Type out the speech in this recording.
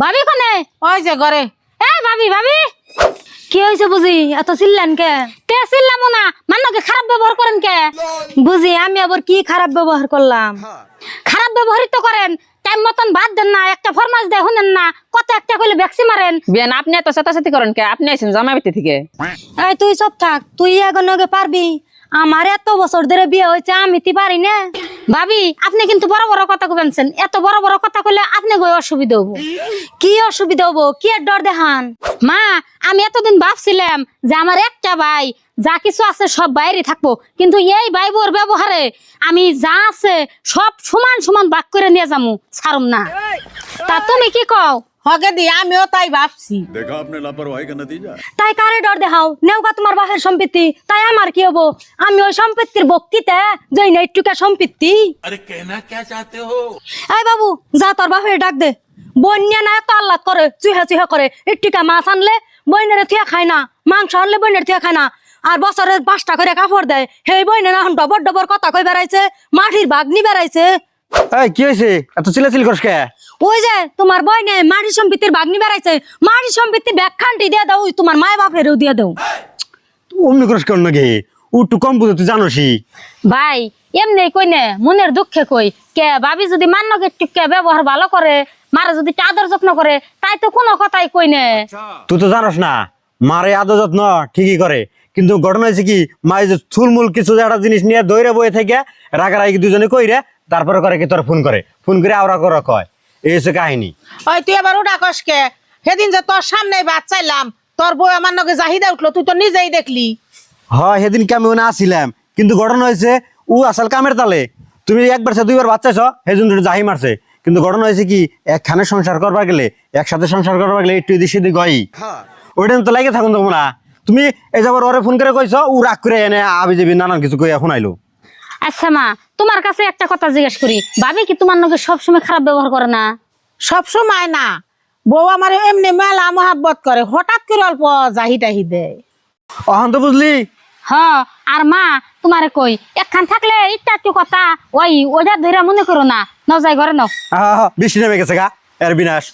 ভাবি কোনে ওই যে ঘরে। এ ভাবি ভাবি। কি হয়েছে বুঝি? এত চিল্লেন কে? কে চিল্লামো না। খারাপ ব্যবহার করেন কে? বুঝি আমি আবার কি খারাপ ব্যবহার করলাম? খারাপ ব্যবহারই তো করেন। টাইম মতন বাদ দেন না একটা ফরমাস দেয় শুনেন না। কত একটা কইলে ভ্যাকসি মারেন। বিয়ান আপনি এত সাথে করেন কে? আপনি আইছেন জামাইবাতি থেকে। এই তুই সব থাক। তুই এখন পারবি। আমার এত বছর ধরে বিয়ে হয়েছে আমি তি পারি না? ভাবি, আপনি কিন্তু বড় বড় কথা কবেনছেন এত বড় বড় কথা কইলে আপনি গো অসুবিধা হব? কি অসুবিধা হব? কি ডর দেখান? মা, আমি এতদিন ভাবছিলাম যে আমার একটা ভাই, যা কিছু আছে সব বাইরে থাকব, কিন্তু এই বাইবর বোর ব্যবহারে আমি যা আছে সব সমান সমান ভাগ করে নিয়ে যাব ছাড়ম না। তা তুমি কি কও? হগে দি আমিও তাই ভাবছি। দেখো আপনি লাপরওয়াহি কা নতিজা তাই কারে ডর দেখাও? নেওগা তোমার বাহের সম্পত্তি। তাই আমার কি হব? আমি ওই সম্পত্তির বক্তিতে জই না একটুকা সম্পত্তি। আরে কেনা কে চাতে হো? এই বাবু যা তোর বাহের ডাক দে। বন্যা না তো আল্লাহ করে চুহা চুহা করে। একটুকা মাছ আনলে বইনেরে থিয়া খায় না মাংস আনলে বইনের থিয়া খায় না। আর বছরের পাঁচটা করে কাপড় দেয় হে বইনে না ডবর ডবর কথা কই বেড়াইছে মাটির বাগনি বেড়াইছে। এই কি হয়েছে? এত করস কে? ওই যে তোমার সম্পত্তির বেড়াইছে। ব্যাখ্যানটি দিয়ে দাও ওই তোমার মায় বাপেরও দিয়ে দাও। অমনি করস কেন নাকি? কম বুঝে তুই জানোসি। ভাই এমনি কই নে মনের দুঃখে কই। কে ভাবি যদি মান্নকে একটু কে ব্যবহার ভালো করে মারা যদি আদর যত্ন করে তাই তো কোনো কথাই কই নে। তুই তো জানোস না মারে আদর যত্ন ঠিকই করে। কিন্তু ঘটনা হয়েছে কি মাই যে চুলমুল কিছু একটা জিনিস নিয়ে দৌড়ে বয়ে থেকে রাগারাগি দুজনে কইরে তারপরে করে কি তোর ফোন করে? ফোন করে আওরা করে কয় এই হচ্ছে কাহিনী। ওই তুই এবার উঠা কসকে সেদিন যে তোর সামনে বাদ চাইলাম তোর বউ আমার নগে জাহিদা উঠল তুই তো নিজেই দেখলি। হয় সেদিন কি আমি ওনে আসছিলাম কিন্তু ঘটনা হয়েছে ও আসল কামের তালে। তুমি একবার সে দুইবার বাচ্চাছ সেই জন্য জাহি মারছে। কিন্তু ঘটনা হয়েছে কি একখানে সংসার করবার গেলে একসাথে সংসার করবার গেলে একটু এদিক সেদিক হয়। ওইটা তো লাগে থাকুন তোমরা তুমি এই যাবার ওরে ফোন করে কইছ ও রাগ করে এনে আবি যাবি নানান কিছু কইয়া শুনাইলো। আচ্ছা মা তোমার কাছে একটা কথা জিজ্ঞেস করি। ভাবি কি তোমার নকে সবসময় খারাপ ব্যবহার করে না? সব সময় না। বউ আমার এমনি মেলা মহাব্বত করে হঠাৎ করে অল্প জাহি টাহি দেয়। অহন তো বুঝলি? হ আর মা তোমারে কই একখান থাকলে একটু একটু কথা ওই ওইটা ধরে মনে করো না। ন যাই ঘরে নাও। বৃষ্টি নেমে গেছে গা এর বিনাশ।